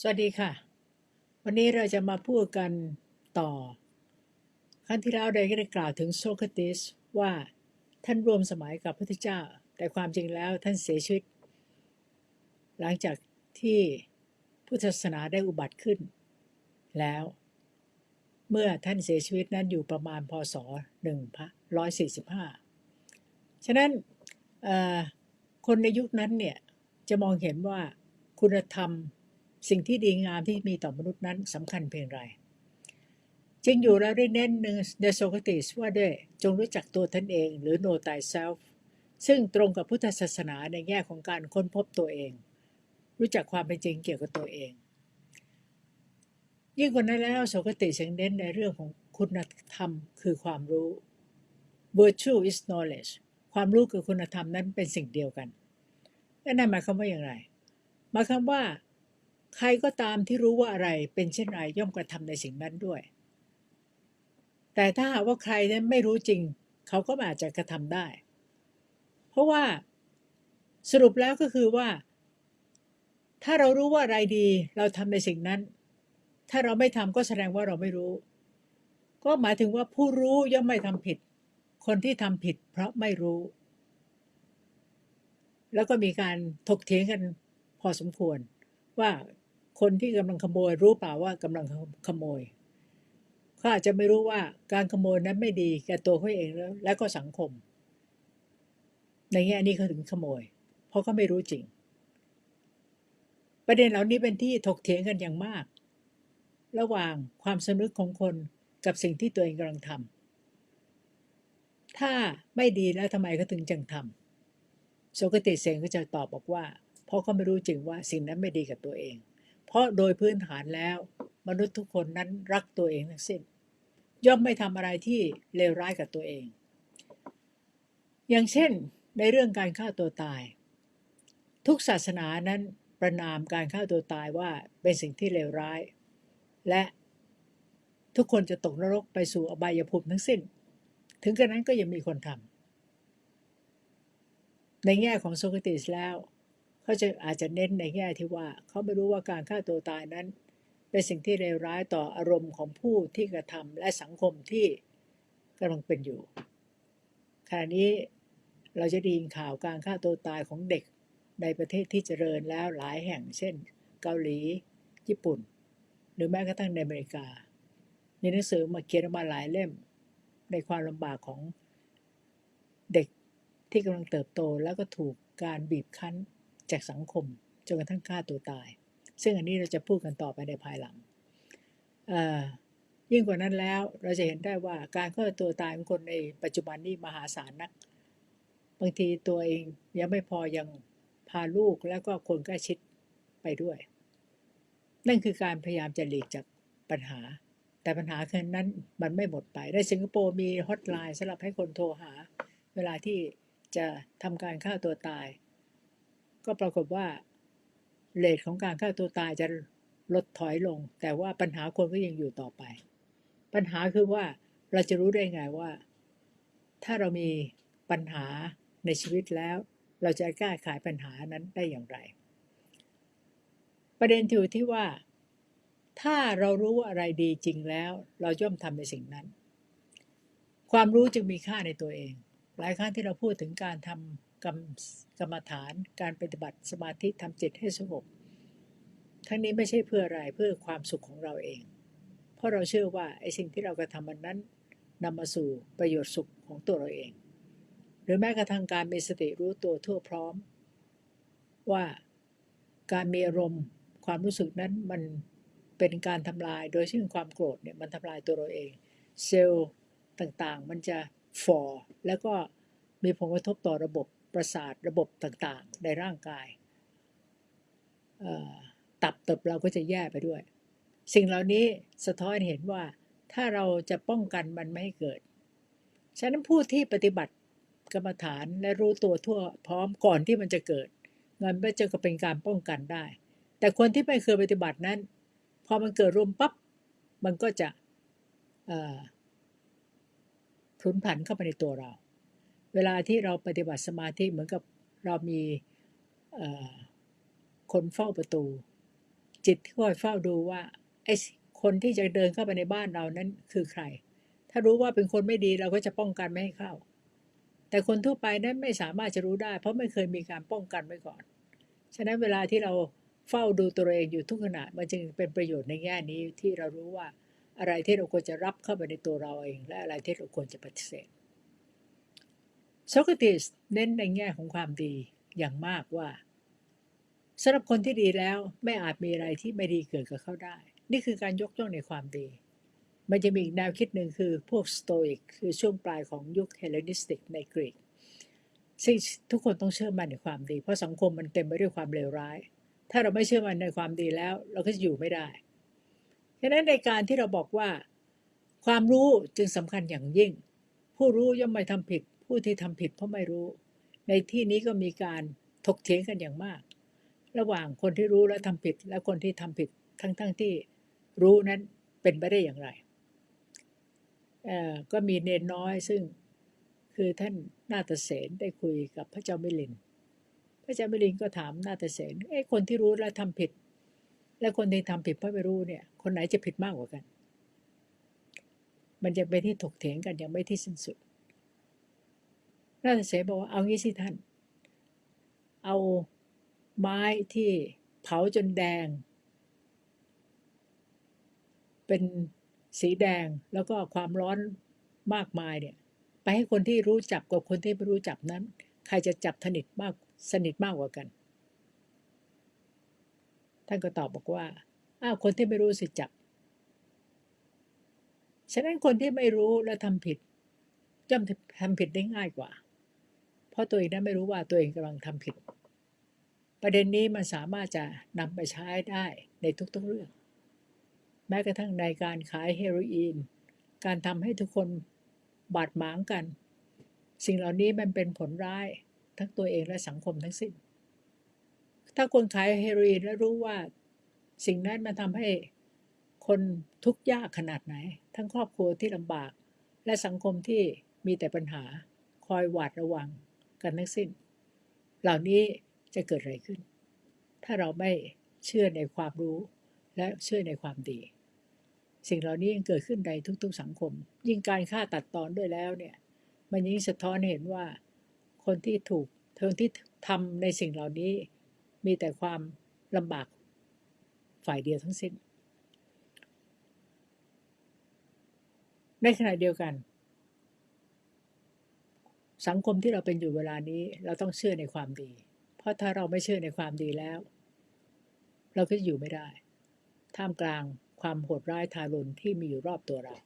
สวัสดีค่ะ วันนี้เราจะมาพูดกันต่อ ครั้งที่แล้วได้ได้กล่าวถึงโซเครติสว่าท่านร่วมสมัยกับพระพุทธเจ้า แต่ความจริงแล้วท่านเสียชีวิต หลังจากที่พุทธศาสนาได้อุบัติขึ้น แล้ว เมื่อท่านเสียชีวิตนั้นอยู่ประมาณพศ145 ฉะนั้นเอ่อคนในยุคนั้นเนี่ยจะมองเห็นว่าคุณธรรม สิ่งที่ดีงามที่มีต่อมนุษย์นั้นสำคัญเพียงไรจริงอยู่แล้วได้เน้นหนึ่งในโซคติสว่าด้วยจงรู้จักตัวท่านเองหรือ know thyself ซึ่งตรงกับพุทธศาสนาในแง่ของการค้นพบตัวเอง รู้จักความเป็นจริงเกี่ยวกับตัวเอง ยิ่งกว่านั้นแล้วโสเครติสยังเน้นในเรื่องของคุณธรรมคือความรู้ virtue is knowledge ความรู้กับคุณธรรมนั้นเป็นสิ่งเดียวกันและนั่นหมายความว่าอย่างไรหมายความว่า ใครก็ตามที่รู้ว่าอะไรเป็นเช่นไรย่อมกระทำในสิ่งนั้นด้วย แต่ถ้าหากว่าใครนั้นไม่รู้จริง เขาก็อาจจะกระทำได้ เพราะว่าสรุปแล้วก็คือว่า ถ้าเรารู้ว่าอะไรดี เราทำในสิ่งนั้น ถ้าเราไม่ทำก็แสดงว่าเราไม่รู้ ก็หมายถึงว่าผู้รู้ย่อมไม่ทำผิด คนที่ทำผิด เพราะไม่รู้ แล้วก็มีการถกเถียงกันพอสมควรว่า คนที่กำลังขโมยรู้เปล่าว่ากำลังขโมยเขาอาจจะไม่รู้ว่าการขโมยนั้นไม่ดีแก่ตัวเขาเองแล้ว และก็สังคม ในแง่นี้เขาถึงขโมย เพราะเขาไม่รู้จริง ประเด็นเหล่านี้เป็นที่ถกเถียงกันอย่างมาก ระหว่างความสนึกของคนกับสิ่งที่ตัวเองกำลังทำถ้าไม่ดีแล้วทำไมเขาถึงจังทำโสกติเซงก็จะตอบบอกว่า เพราะเขาไม่รู้จริงว่าสิ่งนั้นไม่ดีกับตัวเอง ราะโดยพื้นฐานแล้ว มนุษย์ทุกคนนั้นรักตัวเองทั้งสิ้น ย่อมไม่ทำอะไรที่เลวร้ายกับตัวเอง อย่างเช่น ในเรื่องการฆ่าตัวตาย ทุกศาสนานั้นประนามการฆ่าตัวตายว่าเป็นสิ่งที่เลวร้าย และทุกคนจะตกนรกไปสู่อบายภูมิทั้งสิ้น ถึงกระนั้นก็ยังมีคนทำในแง่ของโซเครติสแล้ว เขาจะอาจจะเน้นในแง่ที่ว่า เขาไม่รู้ว่าการฆ่าตัวตายนั้น เป็นสิ่งที่เลวร้ายต่ออารมณ์ของผู้ที่กระทำและสังคมที่กำลังเป็นอยู่ขณะนี้เราจะไดียินข่าวการฆ่าตัวตายของเด็กในประเทศที่เจริญแล้วหลายแห่งเช่น เกาหลี ญี่ปุ่น หรือแม้กระทั่งในอเมริกา มีหนังสือมาเขียนออกมาหลายเล่ม ในความลำบากของเด็กที่กำลังเติบโตแล้วก็ถูกการบีบคั้น จากสังคมจนกระทั่งฆ่าตัวตาย ซึ่งอันนี้เราจะพูดกันต่อไปในภายหลังยิ่งกว่านั้นแล้วเราจะเห็นได้ว่าการฆ่าตัวตายของคนในปัจจุบันนี้มหาศาลนัก บางทีตัวเองยังไม่พอยังพาลูกแล้วก็คนใกล้ชิดไปด้วย นั่นคือการพยายามจะหลีกจากปัญหา แต่ปัญหาคือนั้นมันไม่หมดไปในสิงคโปร์มีฮอตไลน์สำหรับให้คนโทรหา เวลาที่จะทำการฆ่าตัวตาย ก็ปรากฏว่าเลทของการฆ่าตัวตายจะลดถอยลง แต่ว่าปัญหาคนก็ยังอยู่ต่อไป ปัญหาคือว่าเราจะรู้ได้ไงว่า ถ้าเรามีปัญหาในชีวิตแล้ว เราจะแก้ไขปัญหานั้นได้อย่างไร ประเด็นอยู่ที่ว่า ถ้าเรารู้อะไรดีจริงแล้ว เราย่อมทำในสิ่งนั้น ความรู้จึงมีค่าในตัวเอง หลายครั้งที่เราพูดถึงการทำ กรรมกรรมฐาน การปฏิบัติสมาธิทำจิตให้สงบ ทั้งนี้ไม่ใช่เพื่ออะไรเพื่อความสุขของเราเอง เพราะเราเชื่อว่าไอ้สิ่งที่เรากระทำมันนั้นนำมาสู่ประโยชน์สุขของตัวเราเอง หรือแม้กระทั่งการมีสติรู้ตัวทั่วพร้อม ว่าการมีอารมณ์ความรู้สึกนั้นมันเป็นการทำลายโดยซึ่งความโกรธเนี่ยมันทำลายตัวเราเอง เซลล์ต่างๆ มันจะฝ่อแล้วก็มีผลกระทบต่อระบบ ประสาทระบบต่างๆ ในร่างกาย ตับเติบเราก็จะแย่ไปด้วย สิ่งเหล่านี้สะท้อนเห็นว่าถ้าเราจะป้องกันมันไม่ให้เกิด ฉะนั้นผู้ที่ปฏิบัติกรรมฐานและรู้ตัวทั่วพร้อมก่อนที่มันจะเกิดเงินก็จะเป็นการป้องกันได้ แต่คนที่ไม่เคยปฏิบัตินั้น พอมันเกิดรวมปับ๊บมันก็จะพลุนผันเข้าไปในตัวเรา เวลาที่เราปฏิบัติสมาธิเหมือนกับเรามีคนเฝ้าประตู จิตที่คอยเฝ้าดูว่าไอ้คนที่จะเดินเข้าไปในบ้านเรานั้นคือใคร ถ้ารู้ว่าเป็นคนไม่ดีเราก็จะป้องกันไม่ให้เข้า แต่คนทั่วไปนั้นไม่สามารถจะรู้ได้ เพราะไม่เคยมีการป้องกันไว้ก่อน ฉะนั้นเวลาที่เราเฝ้าดูตัวเองอยู่ทุกขณะมันจึงเป็นประโยชน์ในแง่นี้ที่เรารู้ว่าอะไรที่เราควรจะรับเข้าไปในตัวเราเอง และอะไรที่เราควรจะปฏิเสธ โซเครติสเน้นในแง่ของความดีอย่างมากว่าสำหรับคนที่ดีแล้วไม่อาจมีอะไรที่ไม่ดีเกิดกับเขาได้ นี่คือการยกย่องในความดี มันจะมีอีกแนวคิดหนึ่งคือพวกสโตอิกคือช่วงปลายของยุคเฮเลนิสติกในกรีกซึ่งทุกคนต้องเชื่อมั่นในความดี เพราะสังคมมันเต็มไปด้วยความเลวร้าย ถ้าเราไม่เชื่อมั่นในความดีแล้ว เราก็จะอยู่ไม่ได้ฉะนั้นในการที่เราบอกว่า ความรู้จึงสำคัญอย่างยิ่ง ผู้รู้ย่อมไม่ทำผิด ผู้ที่ทำผิดเพราะไม่รู้ ในที่นี้ก็มีการถกเถียงกันอย่างมาก ระหว่างคนที่รู้และทำผิด และคนที่ทำผิดทั้งๆทที่รู้นั้นเป็นไปได้อย่างไรก็มีเนนน้อยซึ่งคือท่านนาฏเสนได้คุยกับพระเจ้ามิลิน พระเจ้ามิลินก็ถามนาฏเสนเอ้คนที่รู้และทำผิด และคนที่ทำผิดเพราะไม่รู้เนี่ย คนไหนจะผิดมากกว่ากัน มันจะเป็นที่ถกเถียงกันยังไม่ที่สิ้นสุด นาฏเสนบอกว่าเอางี้สิท่าน เอาไม้ที่เผาจนแดง เป็นสีแดงแล้วก็ความร้อนมากมายเนี่ย ไปให้คนที่รู้จักกับคนที่ไม่รู้จักนั้น ใครจะจับสนิทมากสนิทมากกว่ากัน ท่านก็ตอบบอกว่าอ้าวคนที่ไม่รู้สิจับฉะนั้นคนที่ไม่รู้และทำผิดย่อมทำผิดได้ง่ายกว่า เพราะตัวเองนั้นไม่รู้ว่าตัวเองกำลังทำผิด ประเด็นนี้มันสามารถจะนำไปใช้ได้ในทุกๆเรื่อง แม้กระทั่งในการขายเฮโรอีน การทำให้ทุกคนบาดหมางกัน สิ่งเหล่านี้มันเป็นผลร้ายทั้งตัวเองและสังคมทั้งสิ้น ถ้าคนขายเฮโรอีนแล้วรู้ว่า สิ่งนั้นมันทำให้คนทุกข์ยากขนาดไหน ทั้งครอบครัวที่ลำบาก และสังคมที่มีแต่ปัญหาคอยหวาดระวัง กันทั้งสิ้น เหล่านี้จะเกิดอะไรขึ้น ถ้าเราไม่เชื่อในความรู้และเชื่อในความดี สิ่งเหล่านี้ยังเกิดขึ้นในทุกๆสังคม ยิ่งการฆ่าตัดตอนด้วยแล้วเนี่ย มันยิ่งสะท้อนเห็นว่าคนที่ถูกคนที่ทำในสิ่งเหล่านี้ มีแต่ความลำบากฝ่ายเดียวทั้งสิ้น ในขณะเดียวกัน สังคมที่เราเป็นอยู่เวลานี้ เราต้องเชื่อในความดี เพราะถ้าเราไม่เชื่อในความดีแล้ว เราก็จะอยู่ไม่ได้ ท่ามกลางความโหดร้ายทารุณที่มีอยู่รอบตัวเรา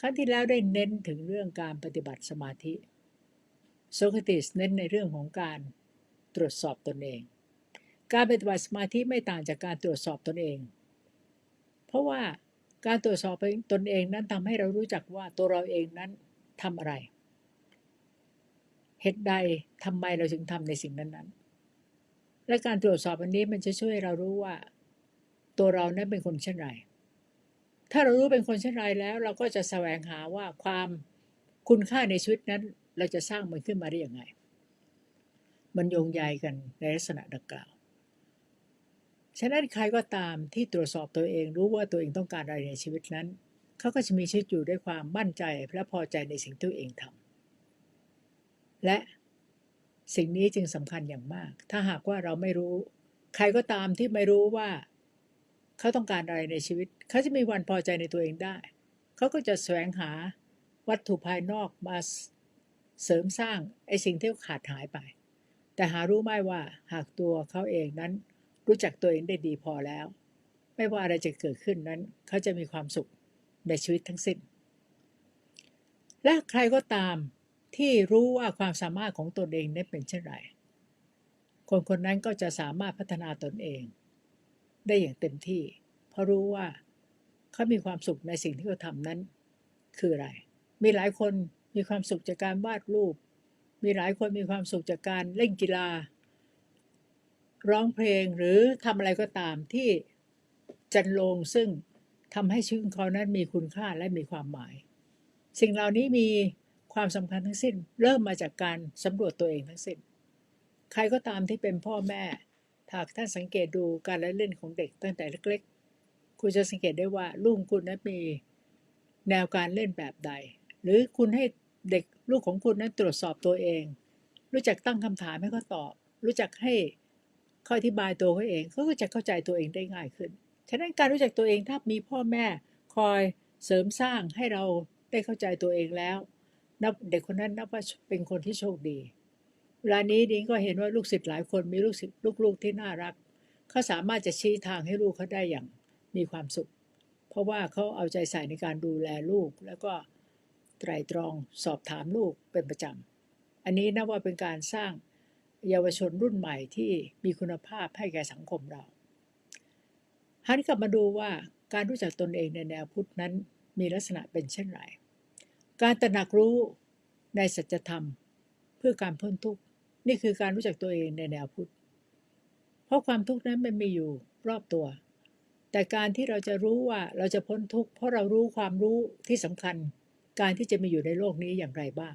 ครั้งที่แล้วได้เน้นถึงเรื่องการปฏิบัติสมาธิโซเคติสเน้นในเรื่องของการตรวจสอบตนเอง การปฏิบัติสมาธิไม่ต่างจากการตรวจสอบตนเอง เพราะว่าการตรวจสอบตนเองนั้นทำให้เรารู้จักว่าตัวเราเองนั้น ทำอะไรเหตุใดทำไมเราถึงทำในสิ่งนั้น ๆ และการตรวจสอบอันนี้มันจะช่วยเรารู้ว่า ตัวเรานั้นเป็นคนเช่นไร ถ้าเรารู้เป็นคนเช่นไรแล้ว เราก็จะแสวงหาว่าความคุณค่าในชีวิตนั้น เราจะสร้างมันขึ้นมาได้อย่างไงมันโยงใยกันในลักษณะดังกล่าว ฉะนั้นใครก็ตามที่ตรวจสอบตัวเองรู้ว่าตัวเองต้องการอะไรในชีวิตนั้น เขาก็จะมีชีวิตอยู่ด้วยความมั่นใจและพอใจในสิ่งที่ตัวเองทำและสิ่งนี้จึงสำคัญอย่างมาก ถ้าหากว่าเราไม่รู้ ใครก็ตามที่ไม่รู้ว่า เขาต้องการอะไรในชีวิต เขาจะมีวันพอใจในตัวเองได้ เขาก็จะแสวงหาวัตถุภายนอกมาเสริมสร้างไอ้สิ่งที่ขาดหายไป แต่หารู้ไม่ว่าหากตัวเขาเองนั้น รู้จักตัวเองได้ดีพอแล้ว ไม่ว่าอะไรจะเกิดขึ้นนั้น เขาจะมีความสุข ในชีวิตทั้งสิ้น และใครก็ตามที่รู้ว่าความสามารถของตนเองนั้นเป็นเช่นไร คนคนนั้นก็จะสามารถพัฒนาตนเอง ได้อย่างเต็มที่ เพราะรู้ว่าเขามีความสุขในสิ่งที่เขาทำนั้น คืออะไร มีหลายคนมีความสุขจากการวาดรูป มีหลายคนมีความสุขจากการเล่นกีฬา ร้องเพลงหรือทำอะไรก็ตามที่จันลงซึ่ง ทำให้ชีวิตของเขานั้นมีคุณค่าและมีความหมาย สิ่งเหล่านี้มีความสำคัญทั้งสิ้น เริ่มมาจากการสำรวจตัวเองทั้งสิ้น ใครก็ตามที่เป็นพ่อแม่หากท่านสังเกตดูการเล่นของเด็กตั้งแต่เล็กๆ คุณจะสังเกตได้ว่าลูกคุณนั้นมีแนวการเล่นแบบใด หรือคุณให้เด็กลูกของคุณนั้นตรวจสอบตัวเอง รู้จักตั้งคำถามให้เขาตอบ รู้จักให้เขาอธิบายตัวเขาเองเขาก็จะเข้าใจตัวเองได้ง่ายขึ้น ฉะนั้นการรู้จักตัวเองถ้ามีพ่อแม่คอยเสริมสร้างให้เราได้เข้าใจตัวเองแล้ว นับเด็กคนนั้นนับว่าเป็นคนที่โชคดี เวลานี้ดิ้งก็เห็นว่าลูกศิษย์หลายคนมีลูกศิษย์ลูกๆที่น่ารัก เขาสามารถจะชี้ทางให้ลูกเขาได้อย่างมีความสุข เพราะว่าเขาเอาใจใส่ในการดูแลลูก แล้วก็ไตรตรองสอบถามลูกเป็นประจำ อันนี้นับว่าเป็นการสร้างเยาวชนรุ่นใหม่ที่มีคุณภาพให้แก่สังคมเรา หันกลับมาดูว่าการรู้จักตนเองในแนวพุทธนั้นมีลักษณะเป็นเช่นไร การตระหนักรู้ในสัจธรรม เพื่อการพ้นทุกข์นี่คือการรู้จักตัวเองในแนวพุทธ เพราะความทุกข์นั้นมันมีอยู่รอบตัว แต่การที่เราจะรู้ว่าเราจะพ้นทุกข์เพราะเรารู้ความรู้ที่สำคัญ การที่จะมีอยู่ในโลกนี้อย่างไรบ้าง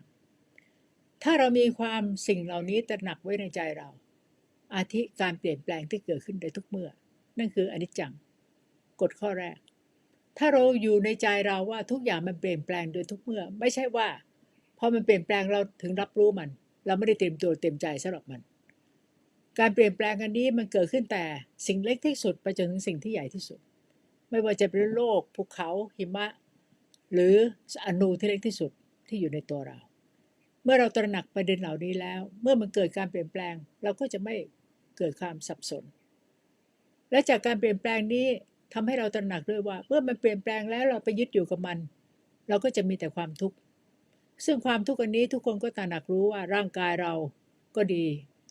ถ้าเรามีความสิ่งเหล่านี้ตระหนักไว้ในใจเรา อาทิการเปลี่ยนแปลงที่เกิดขึ้นในทุกเมื่อ นั่นคืออนิจจังกฎข้อแรก ถ้าเราอยู่ในใจเราว่าทุกอย่างมันเปลี่ยนแปลงโดยทุกเมื่อ ไม่ใช่ว่าพอมันเปลี่ยนแปลงเราถึงรับรู้มัน เราไม่ได้เตรียมตัวเตรียมใจสำหรับมัน การเปลี่ยนแปลงอันนี้มันเกิดขึ้นแต่สิ่งเล็กที่สุดไปจนถึงสิ่งที่ใหญ่ที่สุด ไม่ว่าจะเป็นโลกภูเขาหิมะ หรืออนูที่เล็กที่สุดที่อยู่ในตัวเรา เมื่อเราตระหนักประเด็นเหล่านี้แล้ว เมื่อมันเกิดการเปลี่ยนแปลง เราก็จะไม่เกิดความสับสน และจากการเปลี่ยนแปลงนี้ทำให้เราตระหนักด้วยว่า เมื่อมันเปลี่ยนแปลงแล้วเราไปยึดอยู่กับมัน เราก็จะมีแต่ความทุกข์ซึ่งความทุกข์อันนี้ทุกคนก็ตระหนักรู้ว่าร่างกายเราก็ดี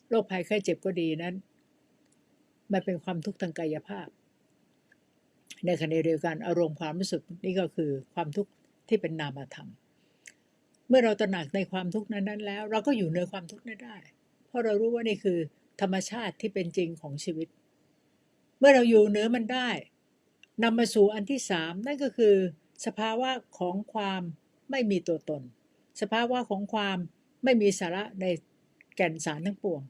โรคภัยไข้เจ็บก็ดีนั้น มันเป็นความทุกข์ทางกายภาพ ในขณะเดียวกันอารมณ์ความรู้สึกนี่ก็คือความทุกข์ที่เป็นนามธรรม เมื่อเราตระหนักในความทุกข์นั้นแล้ว เราก็อยู่ในความทุกข์นั้นได้ เพราะเรารู้ว่านี่คือธรรมชาติที่เป็นจริงของชีวิต มื่อเราอยู่เหนือมันได้นำมาสู่อันที่สามนั่นก็คือ สภาวะของความไม่มีตัวตน สภาวะของความไม่มีสาระในแก่นสารทั้งปวง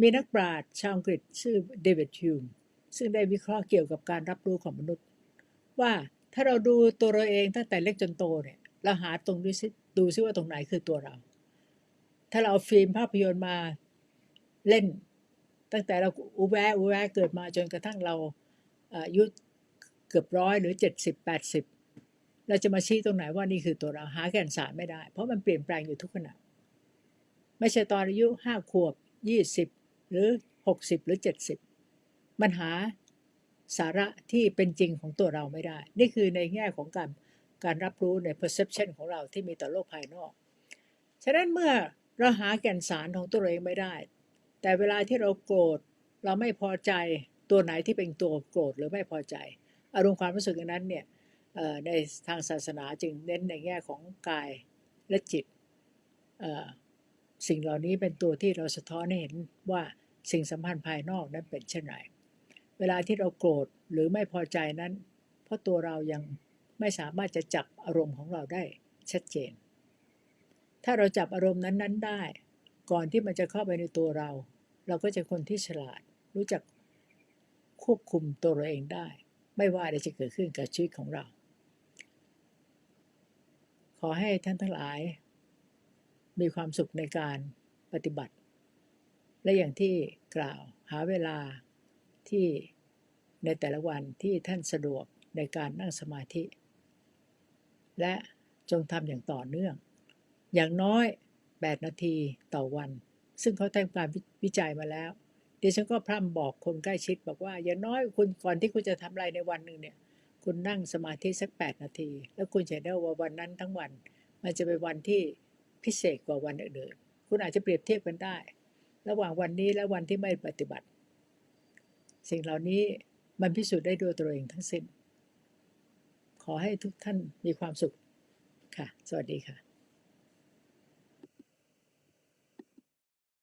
มีนักปราชญ์ชาวอังกฤษชื่อเดวิดฮิวมซึ่งได้วิเคราะห์เกี่ยวกับการรับรู้ของมนุษย์ ว่าถ้าเราดูตัวเราเองตั้งแต่เล็กจนโตเนี่ยเราหาตรงดูซิดูซิว่าตรงไหนคือตัวเรา ถ้าเราเอาฟิล์มภาพยนตร์มาเล่น ตั้งแต่เราอุแวะอุแวะเกิดมาจนกระทั่งเราอายุเกือบร้อยหรือเจ็ดสิบแปดสิบเราจะมาชี้ตรงไหนว่านี่คือตัวเราหาแก่นสารไม่ได้ เพราะมันเปลี่ยนแปลงอยู่ทุกขณะไม่ใช่ตอนอายุห้าขวบยี่สิบหรือหกสิบหรือเจ็ดสิบมันหาสาระที่เป็นจริงของตัวเราไม่ได้ นี่คือในแง่ของการการรับรู้ใน perception ของเราที่มีต่อโลกภายนอก ฉะนั้นเมื่อเราหาแก่นสารของตัวเองไม่ได้ แต่เวลาที่เราโกรธ เราไม่พอใจตัวไหนที่เป็นตัวโกรธหรือไม่พอใจ อารมณ์ความรู้สึกนั้นเนี่ยในทางศาสนาจึงเน้นในแง่ของกายและจิต สิ่งเหล่านี้เป็นตัวที่เราสะท้อนให้เห็นว่าสิ่งสัมพันธ์ภายนอกนั้นเป็นเช่นไร เวลาที่เราโกรธหรือไม่พอใจนั้น เพราะตัวเรายังไม่สามารถจะจับอารมณ์ของเราได้ชัดเจน ถ้าเราจับอารมณ์นั้นๆได้ ก่อนที่มันจะเข้าไปในตัวเรา เราก็จะคนที่ฉลาด รู้จักควบคุมตัวเราเองได้ ไม่ว่าอะไรจะเกิดขึ้นกับชีวิตของเรา ขอให้ท่านทั้งหลาย มีความสุขในการปฏิบัติ และอย่างที่กล่าวหาเวลาที่ในแต่ละวันที่ท่านสะดวกในการนั่งสมาธิ และจงทำอย่างต่อเนื่อง อย่างน้อย 8 นาทีต่อวัน ซึ่งเขาทำการวิจัยมาแล้วดิฉันก็พร่ำบอกคนใกล้ชิดบอกว่า อย่างน้อยคุณก่อนที่คุณจะทำอะไรในวันหนึ่งเนี่ย คุณนั่งสมาธิสัก 8 นาที แล้วคุณจะได้ว่าวันนั้นทั้งวัน มันจะเป็นวันที่พิเศษกว่าวันอื่นๆคุณอาจจะเปรียบเทียบกันได้ ระหว่างวันนี้และวันที่ไม่ปฏิบัติ สิ่งเหล่านี้มันพิสูจน์ได้ด้วยตัวเองทั้งสิ้น ขอให้ทุกท่านมีความสุขค่ะ สวัสดีค่ะ